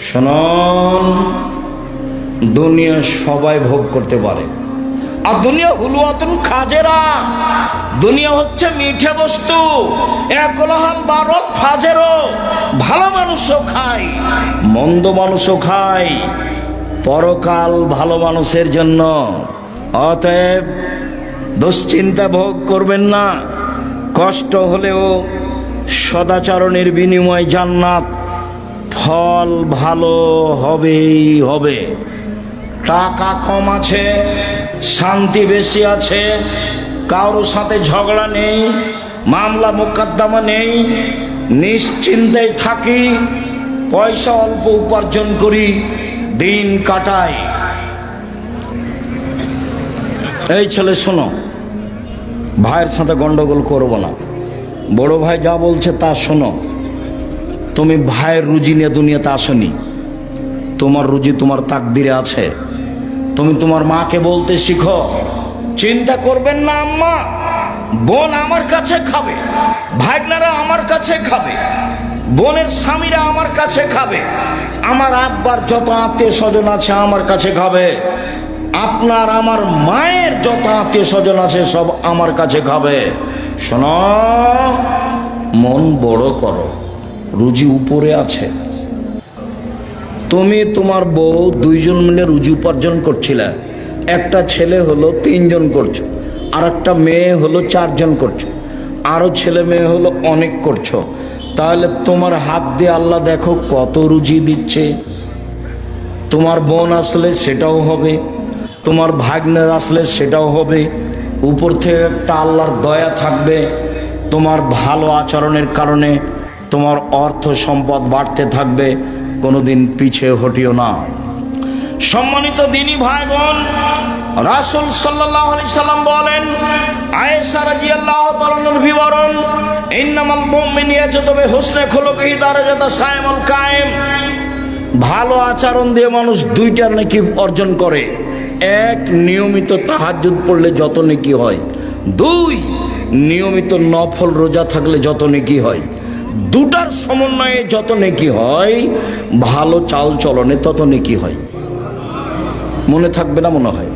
শোনন, দুনিয়া সবাই ভোগ করতে পারে। আর দুনিয়া হুলুয়াতুন খাজেরা। দুনিয়া হচ্ছে মিঠে বস্তু। একলাহাল বারল ফাজেরও ভালো মানুষও খায়, মন্দ মানুষও খায়। পরকাল ভালো মানুষের জন্য। অতএব দুশ্চিন্তা ভোগ করবেন না। কষ্ট হলেও সদাচরণের বিনিময় জান্নাত ফল ভালো হবেই হবে। টাকা কম আছে, শান্তি বেশি আছে, কারোর সাথে ঝগড়া নেই, মামলা মোকদ্দমা নেই নিশ্চিন্তায় থাকি, পয়সা অল্প উপার্জন করি, দিন কাটাই। এই ছেলে, শোনো, ভাইয়ের সাথে গন্ডগোল করব না। বড় ভাই যা বলছে তা শোনো। তুমি ভাইয়ের রুজি নিয়ে দুনিয়াতে আসনি। তোমার রুজি তোমার তাকদিরে আছে। তুমি তোমার মাকে বলতে শিখো, চিন্তা করবেন না আম্মা, বোন আমার কাছে খাবে, ভাগনারা আমার কাছে খাবে, বোনের স্বামীরা আমার কাছে খাবে, আমার আব্বার যত আত্মীয় স্বজন আছে আমার কাছে খাবে, আপনার আমার মায়ের যত আত্মীয় স্বজন আছে সব আমার কাছে খাবে। শোনো, মন বড় করো। রুজি উপরে আছে। তুমি তোমার বউ দুইজন মিলে রুজি উপার্জন করছিলে। একটা ছেলে হলো তিনজন করছ আর একটা মেয়ে হলো চারজন করছ আরও ছেলে মেয়ে হলো অনেক করছ। তাহলে তোমার হাত দিয়ে আল্লাহ দেখো কত রুজি দিচ্ছে। তোমার বোন আসলে সেটাও হবে, তোমার ভাগ্নের আসলে সেটাও হবে। উপর থেকে একটা আল্লাহর দয়া থাকবে, তোমার ভালো আচরণের কারণে তোমার অর্থ সম্পদ বাড়তে থাকবে, কোনোদিন পিছিয়ে হটিও না। সম্মানিত দিনী ভাই বোন রাসুল সাল্লাহ আলি সাল্লাম বলেন, আয়েশা রাজিয়াল্লাহ তালানুর বিবরণ, ইন্নামাল মুমিনিয়া যতবে হুসনে খুলুকহি দারাজাতা সায়েমুল কায়েম। ভালো আচরণ দিয়ে মানুষ দুইটা নাকি অর্জন করে। এক, নিয়মিত তাহাজ্জুদ পড়লে যত নেকি হয়। দুই, নিয়মিত নফল রোজা থাকলে যত নেকি হয়। দুটার সমন্বয়ে যত নেকি হয়, ভালো চাল চলনে তত নেকি হয়। মনে থাকবে না মনে হয়।